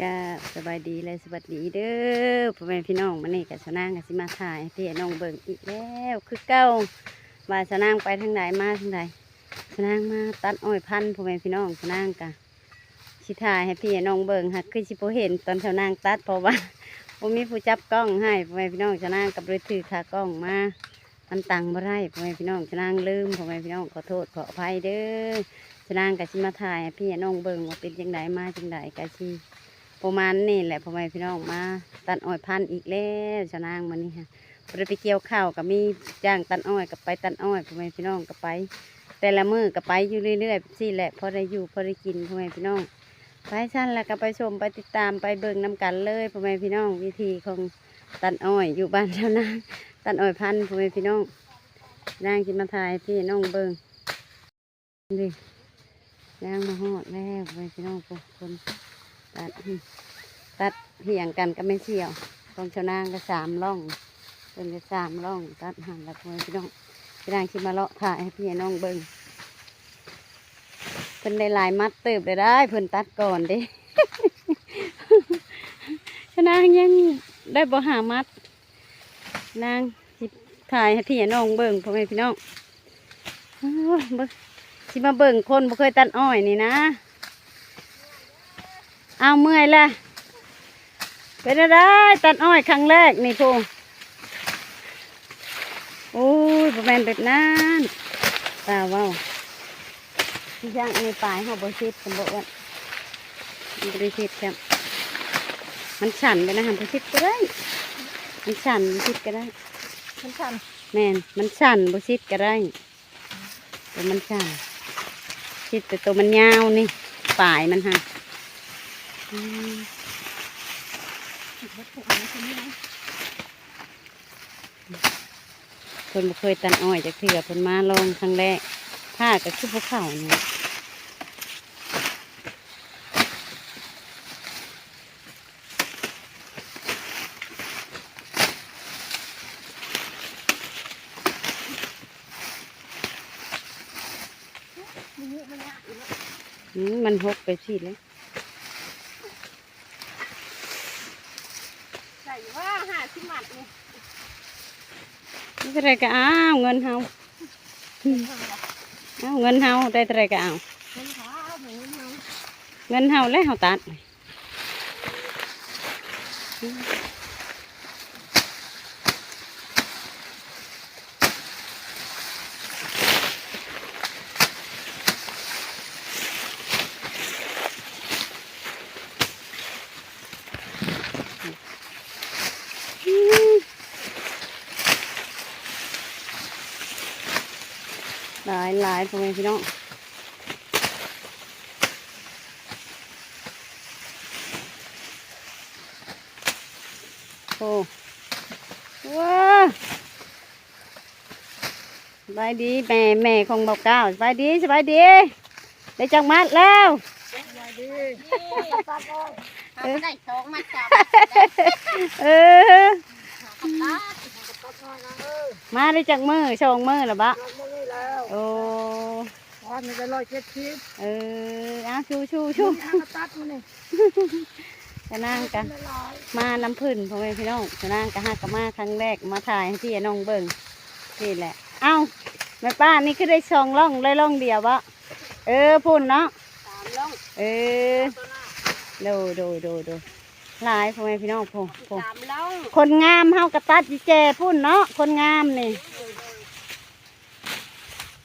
ก็สบายดีเลยสวัสดีเด้อพ่อแม่พี่น้องมันนี่กับสนางกับสิมาถ่ายพี่น้องเบิ่งอีกแล้วคือเก้าว่าสนางไปทางไหนมาทางไหนสนางมาตัดอ้อยพันพ่อแม่พี่น้องสนางกะสิถ่ายให้พี่น้องเบิ่งค่ะคือสิบ่เห็นตอนสนางตัดเพราะว่าผมมีผู้จับกล้องให้พ่อแม่พี่น้องสนางกับเลยถือขากล้องมามันตังบ่ได้พ่อแม่พี่น้องสนางลืมพ่อแม่พี่น้องขอโทษขออภัยเด้อสนางกับสิมาถ่ายให้พี่น้องเบิ่งว่าเป็นจังไดมาจังไดกะสิ ประมาณนี่แหละพ่อแม่พี่น้องมา ตัดอ้อยพันธุ์อีกแล้วชนางมันนี่ค่ะพอได้ไปเกี่ยวข้าวกับมีจ้างตัดอ้อยกับไปตัดอ้อยพ่อแม่พี่น้องกับไป แต่ละมือกับไปอยู่เรื่อยๆสี่แหละพอได้อยู่พอได้กินพ่อแม่พี่น้องไปชั้นแล้วก็ไปชมไปติดตามไปเบิ่งน้กันเลยพ่อแม่พี่น้องวิธีของตัดอ้อยอยู่บ้านชาวนางตัดอ้อยพันธุ์พ่อแม่พี่น้องนางกินมาถ่ายพี่น้องเบิ่งดินางมาหอดแล้วพ่อแม่พี่น้องคน ตัดตัดเหี่ยงกันก็ไม่เชี่ยวตรงชาวนางก็สามร่องเป็นก็สามร่อง ตัดหันล้วพ่อแม่พี่น้องพี่นางคิมาเลาะถ่ายให้พี่น้องเบิ่งเพิ่นได้หลายมัดเติบเลยได้เพิ่นตัดก่อนเด้ชาวนางยังได้บ่หามัด นางสิถ่ายให้พี่น้องเบิ่งพ่อแม่พี่น้องอ้าวเบิ่งสิมาเบิ่งคนบ่เคยตัดอ้อยนี่นะ เอาเมื่อยละเป็นอะไรตัดอ้อยครั้งแรกนี่พูโอ้ยประมาณแบบนั้นตาเว้าที่ย่างในปลายเขาบริชิดสมบูรณ์มันบริชิดครับมันฉันไปนะหันบริชิดก็ได้ มันฉันบริชิดก็ได้ มันชันแม่นมันสั่นบริชิดก็ได้แต่มันสั่นชิดแต่ตัวมันยาวนี่ปลายมันฮะ อืมคนบ่เคยตันอ้อยจากเถื่อเพิ่นมาลองครั้งแรกผ้าก็คือภูเขาเนี่ยมมันหกไปสิเลย ใส่ ว่าหาสิหมัดนี่นี่เท่าไรก็เอาเงินเฮาเอาเงินเฮาได้เท่าไรก็เอามันเหมือนเฮาเงินเฮาแล้วเฮาตัดหลายหลายพ่ อแม่พี่น้องโอ้ว้าสบายดีแม่แม่ของบอกเก้าสบายดีสบายดี ได้จังมัดแล้วมาดีตัดอ้อยทำได้สองมาจับเออตัดตัดตัดอ้อยนะเออมาได้จังมือชงมือหรอบะตัดมานี่แล้วโอ้ วันนี้จะลอยเจ็ดชิปเออเอาชูชูชูนี่ตัดมานี่จะนั่งกันไม่ลอยมาน้ำพื้นพ่อแม่พี่น้องจะนั่งกะฮักกะมาครั้งแรกมาถ่ายให้พี่น้องเบิ่งนี่แหละ เอ้าแม่ป้านี่คือได้สองร่องเลยร่องเดียวบะเออพุ่นเนาะสามล่องเออตัวหน้าดูดูดูดูหลายพ่อแม่พี่น้องพ่อพ่อสามล่องคนงามเฮากระตัดจิแจพุ่นเนาะคนงามนี่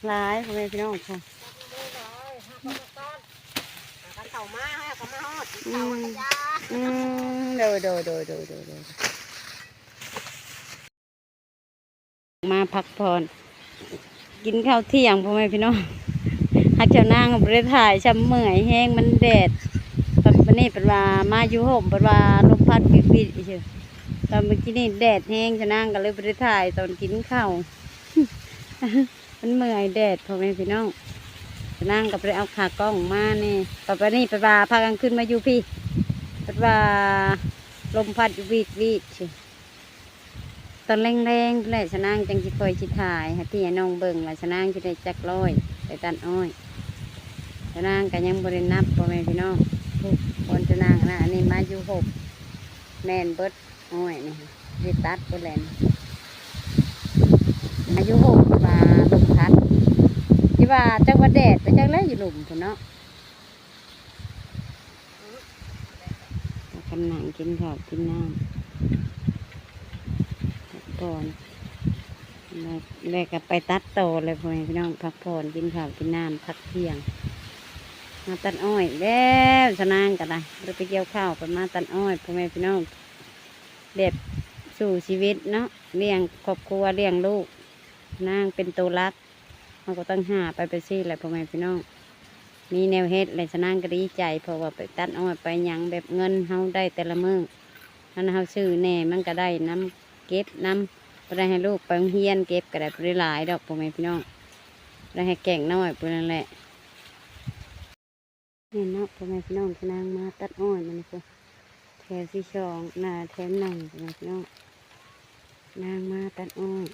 หลายพ่อแม่พี่น้องพ่อ ไม่ลอยห้าก็มาตัดกันเต่ามาให้ก็มาฮอดเต่ามันยาอืมดูดูดูดูดูดูมาพักผ่อนกินข้าวเที่ยงพ่อแม่พี่น้องฮักเจ้านางบริถ่ายช้ำเมื่อยแห้งมันแดดตอนวันนี้เป็นว่ามาอยู่ห่มเป็นว่าลมพัดปิดปิดเฉยตอนเมื่อกี้นี่แดดแห้งเจ้านางก็เลยบริถ่ายตอนกินข้าวมันเมื่อยแดดพ่อแม่พี่น้อง นางก็ไปเอาขากล้องมานี่ตอนวันนี้เป็นว่าพากันขึ้นมาอยู่พี่พัดว่าลมพัดวีดวีดตอนแรงๆแหละชนางจังสิคอยสิถ่ายให้พี่ให้น้องเบิ่งว่าชนางจะได้จักร้อยไปตันอ้อยชนางก็ยังบรินับพ่อแม่พี่น้องคนชนางนะอันนี้มาอยู่หกแมนเบิดโอ้ยนี่เิตัดเบิดแลนอายุหกมา ว่าจังวัดแดดไปจังไรอยู่หลุมพุ่นเนาะกำลังกินข้าวกินน้ำก่อนแล้วก็ไปตัดโตเลยพ่อแม่พี่น้องพักผ่อนกินข้าวกินน้ำพักเที่ยง มาตัดอ้อยแล้วสนางกันได้เราไปเกี่ยวข้าวไปมาตัดอ้อยพ่อแม่พี่น้องเด็บสู่ชีวิตเนาะเลี้ยงครอบครัวเลี้ยงลูกนางเป็นตัวรัก เราก็ต้องหาไปไปซี่แหละพ่อแม่พี่น้อง มีแนวเฮ็ดเลยสนางก็ดีใจเพราะว่าไปตัดอ้อยไปยังแบบเงินเฮาได้แต่ละมือนั่นเฮาซื้อแน่มันก็ได้น้ำเก็บน้ำก็ได้ให้ลูกไปเฮียนเก็บก็ได้ไปหลายดอกพ่อแม่พี่น้องได้ให้แก่งน้อยไปนั่นแหละนี่เนาะพ่อแม่พี่น้องพนางมาตัดอ้อยมันก็แถวที่สองหน้าแถวหนึ่งพ่อแม่พี่น้องนางมาตัดอ้อย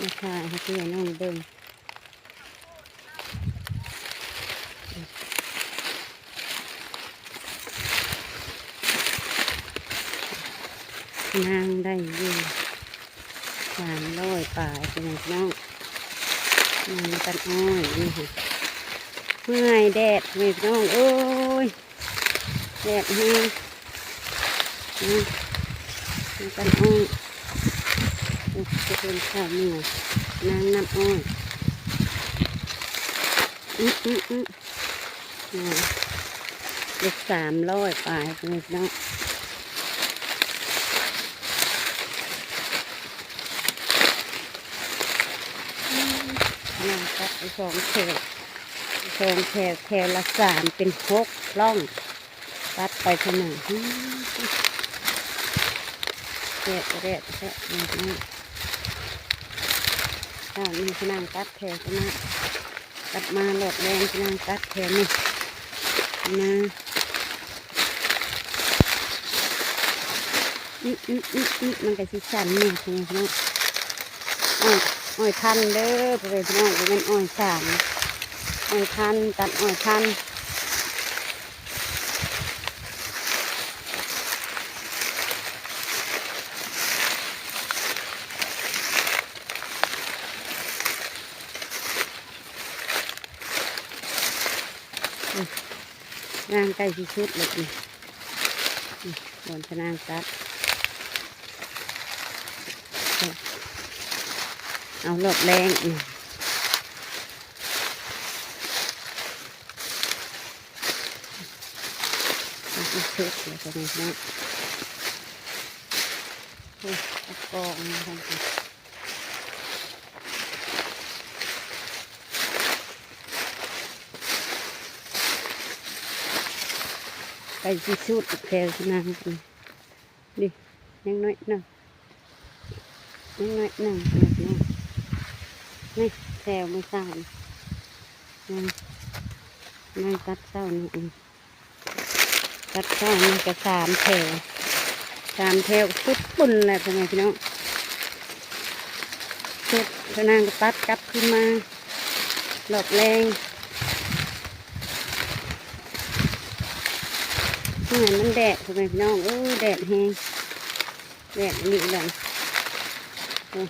มาถ่ายให้พี่น้องเบิ่งนางได้อยินสามร้อยป่ายพ่อแม่พี่น้องนางตัดอ้อยนี่ค่ะเมื่อยแดดเม็ดน้องโอ้ยแดดแห้งนะมากันอ้อย จะเป็นข้าวเหนื่อยนางน้ำอ้อยอืออืออืออ่เด็กสามร้อยปลายเม็ดน้องอืมนางตัดไปสองเศษโครงแถวแถวละสามเป็นหกล่องตัดไปขนาดนี้แกะแกะแกะนี่ นี่ข้าวนี่ขนางตัดแถวขนาดตัดมาหลดแรงขนางตัดแถวนี่นะอืมอืมอืมอืมมันก็สิสันนี่ใช่ไหมพี่น้องอ้อยอ้อยทันเด้อพ่อแม่พี่น้องเป็นอ้อยสามอ้อยทันตัดอ้อยทัน ร่างใกล้ที่สุดเลยนี่นี่โดนพนางตัดเอาหลบแรงอีกอีกชุดเลยตรงนี้นะกองนะครับ ไปที่ชุดแถวที่นั่งกันดิยังน้อยหนึ่งยังน้อยหนึ่งนี่นี่แถวไม่สานนั่งนั่งตัดเส้านี่เองตัดช่องมันจะสามแถวสามแถวพุดปุ่นแหละพ่อแม่พี่น้องชุดพนางก็ตัดกลับขึ้นมาหลบแรง หมือนมันแดดพ่อแม่พี่น้องโอ้แดดแห้งแดดนี่เลยโอ้ย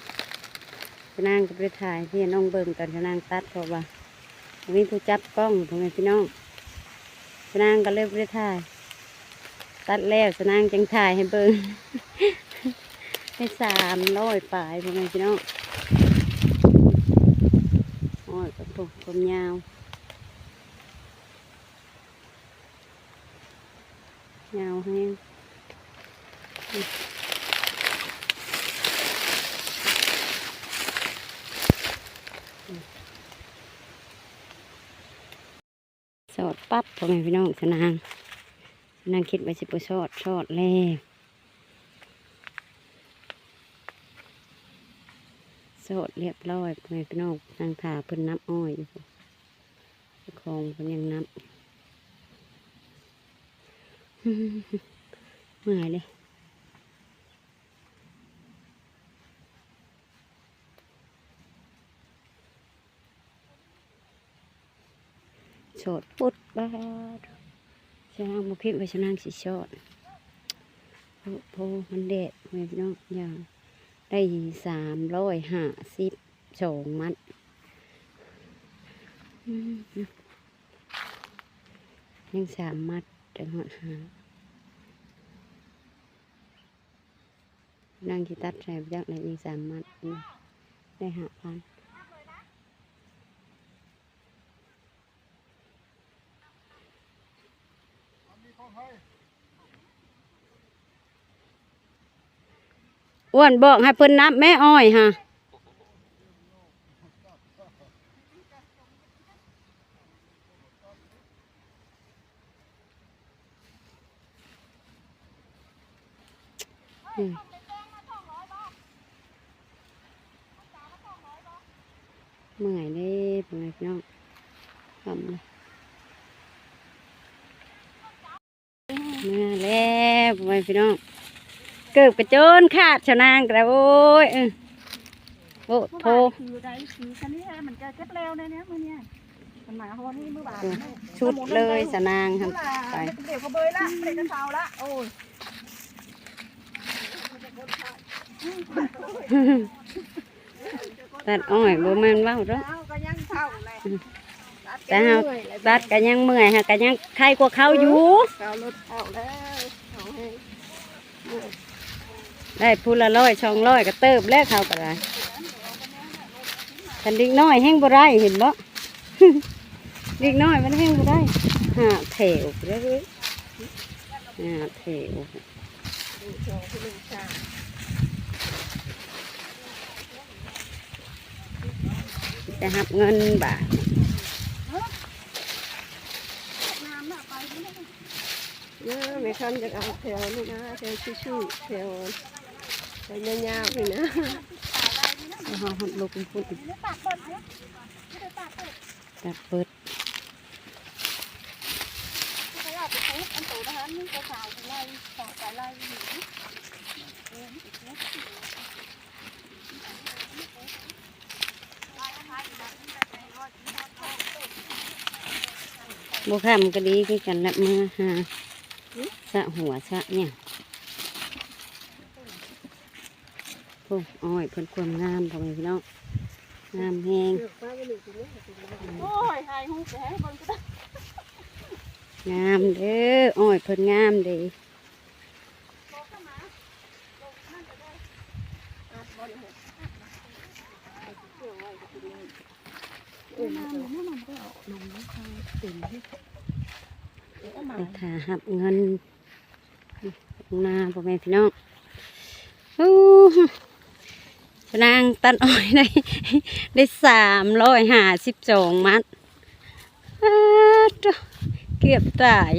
พนางก็ไปถ่ายที่น้องเบิ่งตอนพนางตัดเพราะว่ามีผู้จับกล้องพ่อแม่พี่น้องพนางก็เลยไปถ่าย ตัดแล้วสนางจังถ่ายให้เบิ่งให้สามร้อยปลายพ่อแม่พี่น้องโอ้ยกระปุกผมยาว ยาวแห้งสอดปั๊บพ่อแม่พี่น้องสนางนั่งคิดไว่าสิบชอดชอดแล้วสอดเรียบร้อยไปพี่น้องนางถาเพิ่นนับอ้อยอยู่เจ้าของเพิ่นยังนับ เมื่อยเลยโสดปุดบ้าดจะนั่งบุคิดไปจะนั่งสิชดโอ้โหมันแดดแม่น้องอย่างได้สามร้อยห้าสิบสองมัดยังสามมัด จังหวัดหานั่งกีตัดแสบยักษ์เลยยังสามมัดได้หาพันอ้วนบอกให้เพิ่นนับแม่อ้อยฮะอืมเมื่อยเด้เป็นไงพี่น้องทำเลยเมื่อยแล้วเป็นไง พี่น้อง เกิดกระโจนขาดชะนางกระโอ้ยเออโอ้โพคือได้คือคันนี้มันจะเก็บแล้วนะเนี่ยมื้อเนี้ยมันมาฮอนี่มื้อบานชุดเลยชะนางครับไปเดี๋ยวเขาเบยละเดี๋ยวจะเช้าละโอ้ยตัดอ้อยบ่แม่นเว้าเด้อเช้าก็ยังเช้าเลยแต่เฮาตัดก็ยังเมื่อยฮะก็ยังใครกว่าเขาอยู่ เช้ารถเช้าแล้วเอาให้ ได้พูละร้อยช่องร้อยก็เติบแล้วเขาก็ได้คันเด็กน้อยแห้งบ่ได้เห็นบ่เด็กน้อยมันแห้งบ่ได้หาแถวไปเรื่อยหาแถวจะหับเงินบาทน้ำน่ะไปเนี่ยไม่คันจะเอาแถวนี่นะแถวชิวๆแถว ไปยาวๆนี่นะเอาหัดลูกพุ่นตดเปิดโม่แขนกันโตนะคะนี่กระสาวไล่ต่อไปไล่หนีบุคำก็ดีคือกันละมือหาสะหัวสะเนี่ย โอ้อ้อยเพิ่นความงามพ่อแม่พี่น้องงามแหงโอ้ยหายหูแกให้คนก็ได้งามเด้ออ้อยเพิ่นงามเด้เออน้ำน้ำมันก็เอานมน้ำข้าวเต็มที่ก็มาไปถาหับเงินนาพ่อแม่พี่น้องอู้หู นางตันอ้อยได้ได้สามร้อยห้าสิบสองมัดเกือบตาย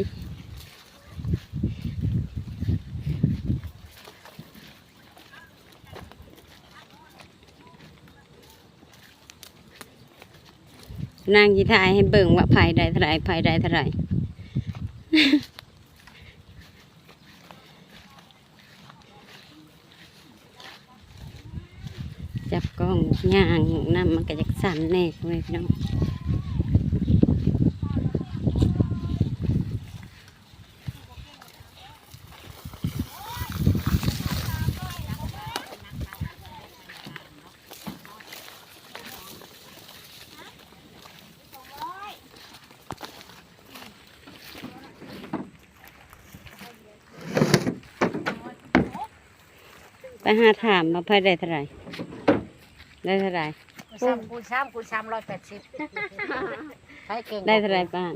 นางยีทายให้เบิ่งว่าภายใดเท่าไรภายใดเท่าไร จับกล้องย่างน้ำมันก็จะสั่นแน่เลยพี่น้องไปหาถามมาภายใดเท่าไร ได้เท่าไรกูซ้ำกูซ้ำกูซ้ำร้อยแปดสิบไปเก่งได้เท่าไรป้าน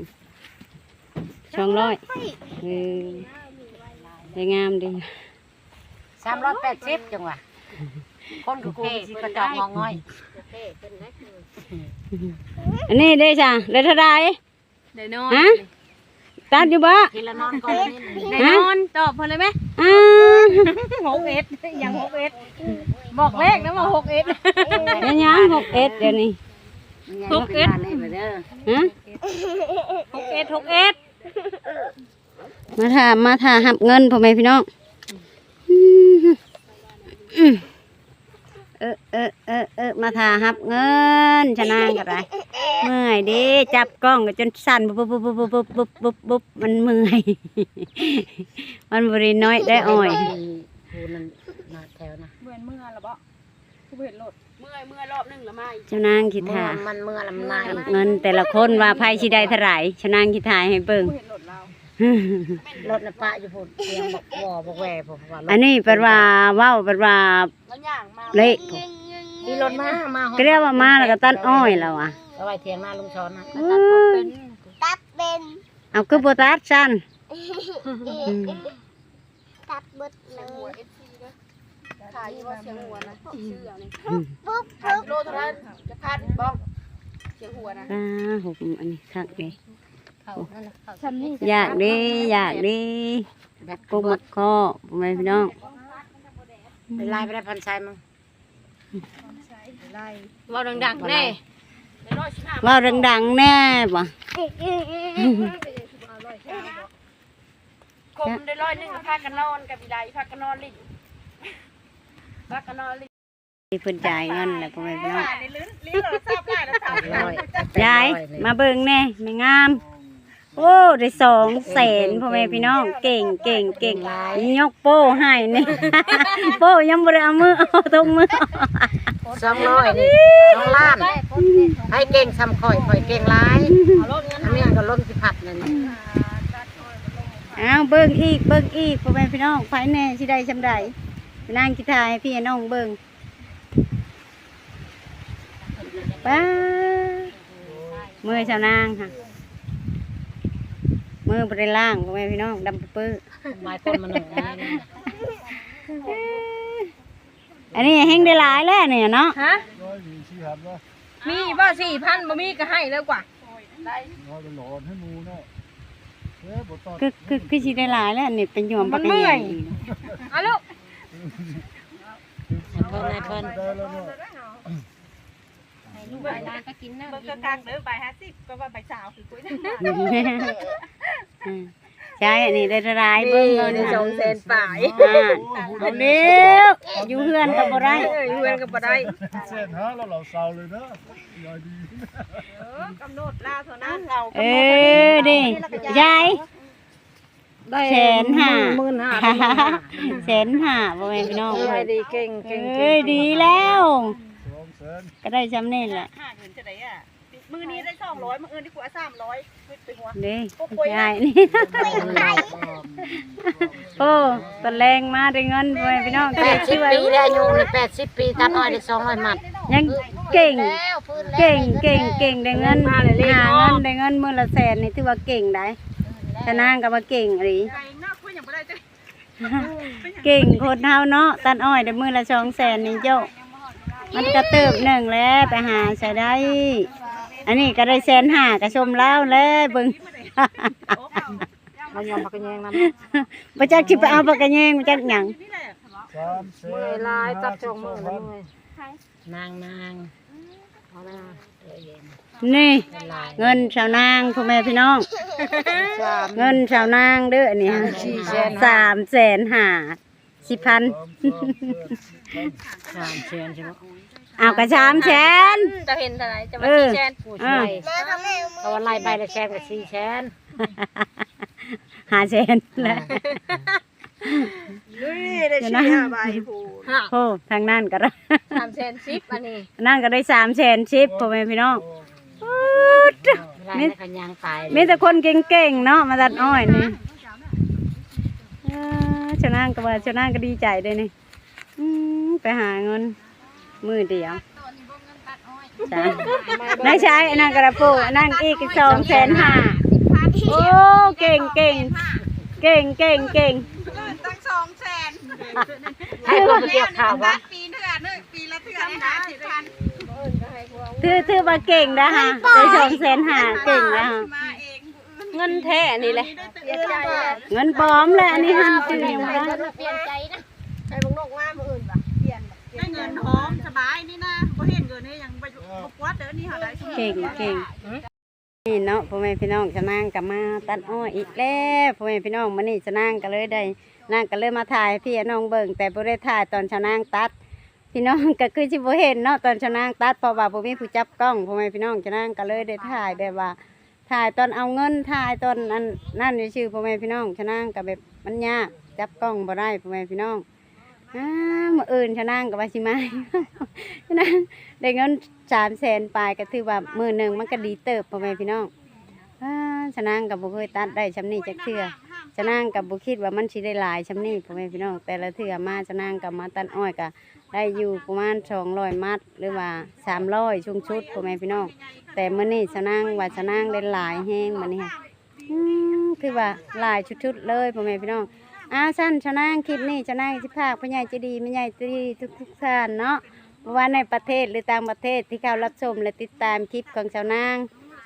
สองร้อยเออได้งามดีซ้ำร้อยแปดสิบจังหวะคนกูกูสิกระจอกงองง่อย อันนี้ได้จ้ะได้เท่าไรได้นอนฮะตัดอยู่บ่ทีละนอนก่อนนี่ได้นอนตอบพอเลยไหมอ้าหกเอ็ดอย่างหกเอ็ด บอกเลขนะว่าหกเอ็ดเดี๋ยวยังหกเอ็ดเดี๋ยวนี้หกเอ็ดนี่ไปเด้อฮะหกเอ็ดหกเอ็ดมาถามมาถามหับเงินพ่อแม่พี่น้องอืมอืมเอออเออเออเออมาทาหับเงินชนะกันไรเมื่อยเดิจับกล้องก็จนสั่นปุ๊บปุ๊บปุ๊บปุ๊บปุ๊บปุ๊บปุ๊บมันเมื่อยมันบริน้อยได้อ่อยผู้นั้นมาแถวนะ เมื่อเมื่อละบ่ผู้เห็นรถเมื่อเมื่อรอบนึงละมาชนางคิดเมื่อทามันเมื่อลำนายเงินแต่ละคนว่าไพ่ชิได้เท่าไหร่ชนางคิดทายให้เบิ่งผู้เห็นรถเรารถน่ะปะอยู่พุ่นเสียงบอกวอบอกแหวผมว่ารถอันนี้เป็นว่าเว้าเป็นว่า แล้วย่างมาเละ มีรถมามาก็เรียกว่ามาแล้วก็ตัดอ้อยแล้วอะเอาไว้เทียงหน้าลุงช้อนนะอื้อเอาคือโบตัดสั้นอืมเสียงหัวเอฟซีนะ ขายอยู่ว่าเสียงหัวนะชื่อเอานี่อืมขายกิโลเท่าไหรจะพันบ้องเสียงหัวนะอ่าหกอันนี้คักเลยเข้านั่นแหละเข้าฉันนี่อยากดีอยากดีแบบกุ๊กมักข้อพ่อแม่พี่น้องไปไล่ไปได้พันชายมั้งไล่ว่าดังๆแน่ในร้อยสิบห้าเว่าดังๆแน่บ่คมได้ร้อยหนึงพากันนอนกับบิไดพากันนอนลิ้น พากันนอนลิ้นที่เพิ่นจ่ายเงินแหละพ่อแม่พี่น้องในลิ้นลิ้นเราทราบได้แล้วทราบร้อยยายมาเบิ่งแน่ไม่งาม โอ้ได้สองแสนพ่อแม่พี่น้อง เก่งเก่งเก่งยกโป้ให้นี่โป้ยังบ่ได้เอามือเอาตรงมือสองร้อยนี่สองล้านให้เก่งซ้ำข่อยข่อยเก่งร้ายอันนี้ก็ล้นสิพัดเลยนี่อ้าวเบิ่งอีกเบิ่งอีกพ่อแม่พี่น้องไฟแน่สิได้ชำใดไป นั่งกีตาร์ให้พี่น้องเบิ่งป้ามือชาวนางค่ะมือบริล่างพ่อแม่พี่น้องดำปื้อหมายคนมาหนึ่งอันนี้อันนี้แห้งได้หลายแล้วเนี่ยเนาะฮะร้อยมีชีหับนะมีบ่สี่พันบ่มีก็ให้แล้วกว่าร้อยเป็นหลอนให้หมูเนาะเอ๊ะบ่ตอนคือคือคือสิได้หลายแล้วนี่เป็นหยวมปากกามันเมื่ใหอญ่ยเอาลูก เพิ่นนายเพิ่นได้แล้วเนาะเบิ่งก็กักเด้อใบห้าสิบก็ว่าใบสาวคือกุ้ยอืมใช่อันนี้ได้หลายเบิ่งเงินสองแสนป่ายอ่าเอาเร็วอยู่เฮือนก็บ่ได้อยู่เงินก็บ่ได้เส้นฮะแล้วเราเศร้าเลยเนาะยายดีเออกำหนดลาเท่านั้นเอาเออดิยาย แสนห้า หมื่นห้าแสนห้าพ่อแม่พี่น้องเอ้ยดีเก่งเก่งเอ้ยดีแล้วสองแสนก็ได้จำนี่แหละห้าเงินจะได้อะมือนี้ได้สองร้อยมืออื่นดีกว่าสามร้อยไปหัวเด้ยายนี่โอ้ตะแรงมาได้เงินพ่อแม่พี่น้องแปก็ได้ดสิบช่วยปีแล้วโยมเลยแปดสิบปีตัดอ้อยได้สองร้อยมัดยังเก่งเก่งเก่งเก่งได้เงินหาเงินได้เงินมื้อละแสนนี่ถือว่าเก่งได้ ชนะก็ว่าเก่งอีหลีไก่หน้าคุยอย่างบ่ได้จ้ะเก่งโคตรเฮาเนาะตัดอ้อยได้มื้อละสองแสนนี่เจ้า มันก็เติบหนึ่งแล้วไปหาใช้ได้ อันนี้ก็ได้แสนห้าก็ชมแล้วแล้วเบิ่งเรายอมพักแยงนบ่จักสิไปเอาปากกะแยงบ่จักหยังสามแสำเมื่อยนลายตัดจองมือเลยนางนางเอาละเอ้ย นี่เป็นลายเงินชาวนางพ่อแม่พี่น้องสามเงินชาวนางเด้ออันนี้ฮะสี่แสนสามแสนห้าสิบพันสามแสนสามแสนใช่ไหมเอากระชามแสนจะเห็นเท่าไหร่จะมาเออสี่แสนผู้ช่วยเพราะว่าไล่ใบละแสนกับสี่แสนหาแสนแหละลุยได้สี่ห้าใบผูห้าโอ้ทางนั่นก็ได้สามแสนสิบอันนี้นั่นก็ได้สามแสนชิปพ่อแม่พี่น้อง ไล่ในขันยางตายมีแต่คนเก่งๆเนาะมาตัดอ้อยนี่เออชาวนางก็ว่าชาวนางก็ดีใจเลยนี่อืมไปหาเงินมือเดียวจ้ะนายชายอันนั่นกระปูอันนั่นอีกสองแสนห้าโอ้เก่งเก่งเก่งเก่งเก่งตั้งสองแสนให้คนเกี่ยวข่าวว่าปีเถื่อนเนอะปีละเถื่อนนะสิพัน ถือถือว่าเก่งนะฮะได้สองแสนห้าเก่งนะฮะมาเองเงินแท้นี่แหละเสียใจเงินปลอมแหละอันนี้ฮันจือยังไงเปลี่ยนใจนะใครบังนกว่ามืออื่นปะเปลี่ยนได้เงินหอมสบายนี่นะพอเห็นเงินนี่ยังไปบกวัดเด้อนี่เขาได้เก่งเก่งนี่เนาะพ่อแม่พี่น้องจะนั่งกับมาตัดอ้อยอีกแล้วพ่อแม่พี่น้องมันนี่จะนั่งก็เลยได้นั่งก็เลยมาถ่ายให้พี่น้องเบิ่งแต่บ่ได้ถ่ายตอนชาวนางตัด พี่น้องก็คือสิบเห็นเนาะตอนชนางตัดเพราะว่าบ่มีผู้จับกล้องพ่อแม่พี่น้องชนางก็เลยได้ถ่ายแบบว่า ถ่ายตอนเอาเงินถ่ายตอนอันนั่นชื่อพ่อแม่พี่น้องชนางก็แบบมันยากจับกล้องบ่ได้พ่อแม่พี่น้องอ้ามื้ออื่นชนางก็ว่าสิมาชนางได้เงิน300,000ปลายก็ถือว่ามือหนึ่งมันก็ดีเติบพ่อแม่พี่น้องอ้าชนางก็บ่เคยตัดได้ชำนี้จักเทื่อ ชะนางกับบุคิดว่ามันสิได้หลายชำนี้พ่อแม่พี่น้องแต่ละเทื่อมาชะนางกับมาตันอ้อยก็ได้อยู่ประมาณสองร้อยมัดหรือว่าสามร้อยชุงชุดพ่อแม่พี่น้องแต่เมื้อนี้ชะนางว่าชะนางได้หลายแห้งมื้อนี้ค่ะคือว่าหลายชุดๆเลยพ่อแม่พี่น้องอ้าวสั้นชะนางคลิปนี้ชะนางสิพากพ่อใหญ่จะดีแม่ใหญ่จะดีทุกๆท่านเนาะว่าในประเทศหรือต่างประเทศที่เข้ารับชมและติดตามคลิปของชาวนาง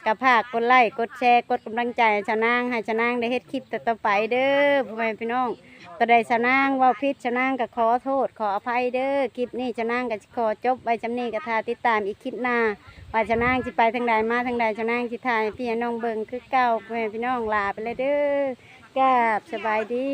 กับภาคกดไลค์กดแชร์กดกำลังใจให้ชาวนางให้ชาวนางได้เฮ็ดคลิปต่อๆไปเด้อพ่อแม่พี่น้องก็ได้ชาวนางเว่าพิษชาวนางก็ขอโทษขออภัยเด้อคลิปนี้ชาวนางก็สิขอจบไว้จำนี้ก็ทาติดตามอีกคลิปหน้าว่าชาวนางสิไปทางใดมาทางใดชาวนางสิถ่ายให้พี่น้องเบิ่งคือเก่าพ่อแม่พี่น้องลาไปเลยเด้อกราบสบายดี